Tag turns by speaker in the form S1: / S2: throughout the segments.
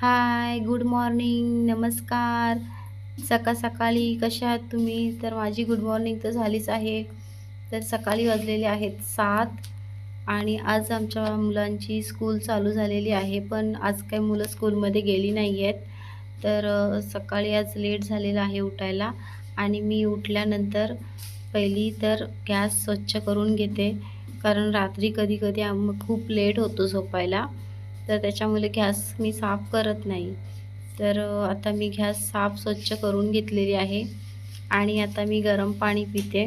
S1: Hi good morning नमस्कार. सकाळ सकाळी कशा आहात तुम्ही? तर माझी गुड मॉर्निंग तर झालीच आहे. तर सकाळी वाजलेले आहेत सात आणि आज आमच्या मुलांची स्कूल चालू झालेली आहे. पण आज काही मुलं स्कूलमध्ये गेली नाही आहेत तर सकाळी आज लेट झालेलं आहे उठायला आणि मी उठल्यानंतर पहिली तर गॅस स्वच्छ करून घेते. कारण रात्री कधी कधी आम खूप लेट होतो झोपायला. तर त्याच्यामुळे गॅस मी साफ करत नाही. तर आता मी गॅस साफ स्वच्छ करून घेतलेली आहे आणि आता मी गरम पाणी पिते.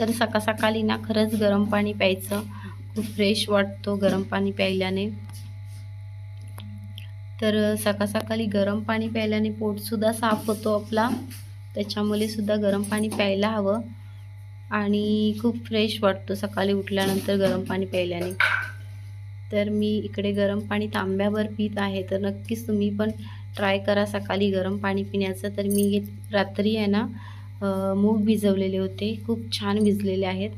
S1: तर सकाळ सकाळी ना खरंच गरम पाणी प्यायचं. खूप फ्रेश वाटतो गरम पाणी प्यायल्याने. तर सकाळ सकाळी गरम पाणी प्यायल्याने पोटसुद्धा साफ होतो आपला. त्याच्यामुळे सुद्धा गरम पाणी प्यायला हवं. आणि खूप फ्रेश वाटतो सकाळी उठल्यानंतर गरम पाणी प्यायल्याने. तर मी इकडे गरम पाणी तांब्यावर पित आहे. तर नक्कीच तुम्ही पण ट्राय करा सकाळी गरम पाणी पिण्याचं. तर मी घेत- रात्री आहे ना मूग भिजवलेले होते. खूप छान भिजलेले आहेत.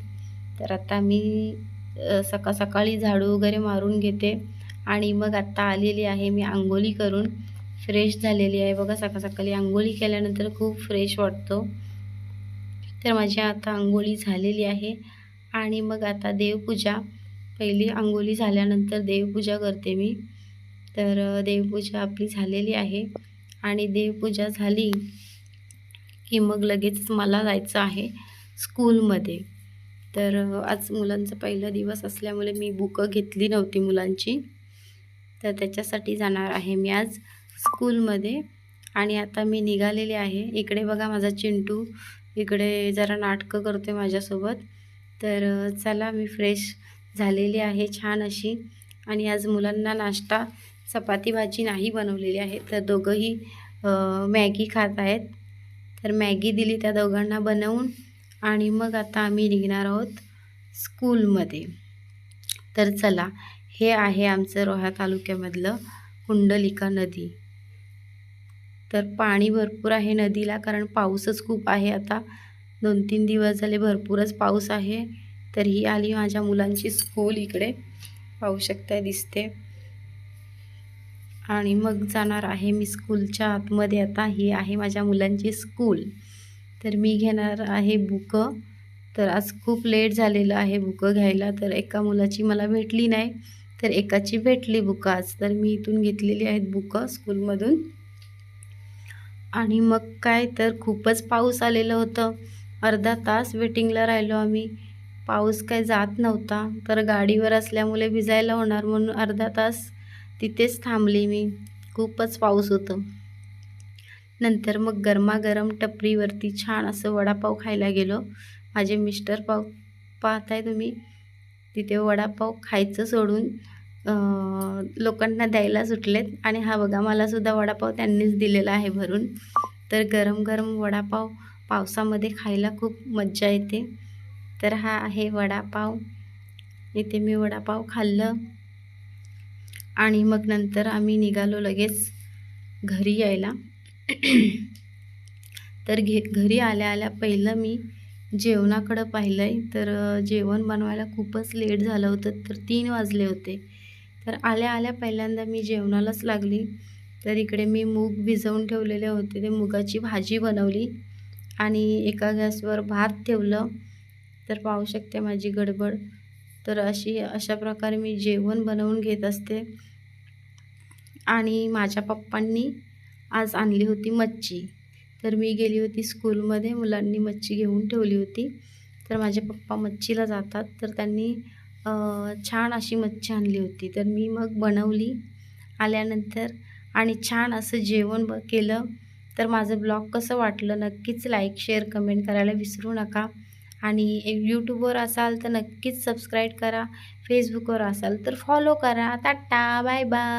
S1: तर आता मी सका सकाळ सकाळी झाडू वगैरे मारून घेते. आणि मग आत्ता आलेली आहे मी आंघोळी करून. फ्रेश झालेली आहे. बघा सकाळ सकाळी आंघोळी केल्यानंतर खूप फ्रेश वाटतो. तर माझी आता आंघोळी झालेली आहे. आणि मग आता देवपूजा. पहिली आंघोळी झाल्यानंतर देवपूजा करते मी. तर देवपूजा आपली झालेली आहे. आणि देवपूजा झाली की मग लगेच मला जायचं आहे स्कूलमध्ये. तर आज मुलांचा पहिला दिवस असल्यामुळे मी बुकं घेतली नव्हती मुलांची. तर त्याच्यासाठी जाणार आहे मी आज स्कूलमध्ये. आणि आता मी निघालेली आहे. इकडे बघा माझा चिंटू. इकडे जरा नाटकं करते माझ्यासोबत. तर चला मी फ्रेश झालेली आहे छान अशी. आणि आज मुलांना नाश्ता चपाती भाजी नाही बनवलेली आहे. तर दोघंही मॅगी खात आहेत. तर मॅगी दिली त्या दोघांना बनवून आणि मग आता आम्ही निघणार आहोत स्कूलमध्ये. तर चला हे आहे आमचं रोहा तालुक्यामधलं कुंडलिका नदी. तर पाणी भरपूर आहे नदीला कारण पाऊसच खूप आहे आता. दोन तीन दिवस झाले भरपूरच पाऊस आहे. तर ही आली माझ्या मुलांची स्कूल इकडे. पाहू शकता दिसते. आणि मग जाणार आहे मी स्कूलच्या आतमध्ये. आता ही आहे माझ्या मुलांची स्कूल तर मी घेणार आहे बुकं. तर आज खूप लेट झालेलं आहे बुकं घ्यायला. तर एका मुलाची मला भेटली नाही. तर एकाची भेटली बुकं आज. तर मी इथून घेतलेली आहेत बुकं स्कूलमधून आणि मग काय? तर खूपच पाऊस आलेलं होतं. अर्धा तास वेटिंगला राहिलो आम्ही. पाऊस काय जात नव्हता. तर गाडीवर असल्यामुळे भिजायला होणार म्हणून अर्धा तास तिथेच थांबली मी. खूपच पाऊस होतं. नंतर मग गरमागरम टपरीवरती छान असं वडापाव खायला गेलो. माझे मिस्टर पाव पाहताय तुम्ही? तिथे वडापाव खायचं सोडून लोकांना द्यायला सुटलेत. आणि हा बघा मलासुद्धा वडापाव त्यांनीच दिलेला आहे भरून. तर गरम गरम वडापाव पावसामध्ये खायला खूप मज्जा येते. तर हा आहे वडापाव. इथे मी वडापाव खाल्लं. आणि मग नंतर आम्ही निघालो लगेच घरी यायला. तर घे घरी आल्या आल्या पहिलं मी जेवणाकडं पाहिलं आहे तर जेवण बनवायला खूपच लेट झालं होतं तर तीन वाजले होते. तर आल्या आल्या पहिल्यांदा मी जेवणालाच लागली. तर इकडे मी मूग भिजवून ठेवलेले होते. ते मुगाची भाजी बनवली. आणि एका गॅसवर भात ठेवलं. तर पाहू शकते माझी गडबड. तर अशी अशा प्रकारे मी जेवण बनवून घेत असते. आणि माझ्या पप्पांनी आज आणली होती मच्छी. तर मी गेली होती स्कूलमध्ये मुलांनी मच्छी घेऊन ठेवली होती. तर माझे पप्पा मच्छीला जातात. तर त्यांनी छान अशी मच्छी आणली होती. तर मी मग बनवली. आल्यानंतर आणि छान असं जेवण ब केलं. तर माझं ब्लॉग कसं वाटलं नक्कीच लाईक शेअर कमेंट करायला विसरू नका. आणि यूट्यूबवर असाल तर नक्कीच सबस्क्राईब करा फेसबुकवर असाल तर फॉलो करा. Tata bye bye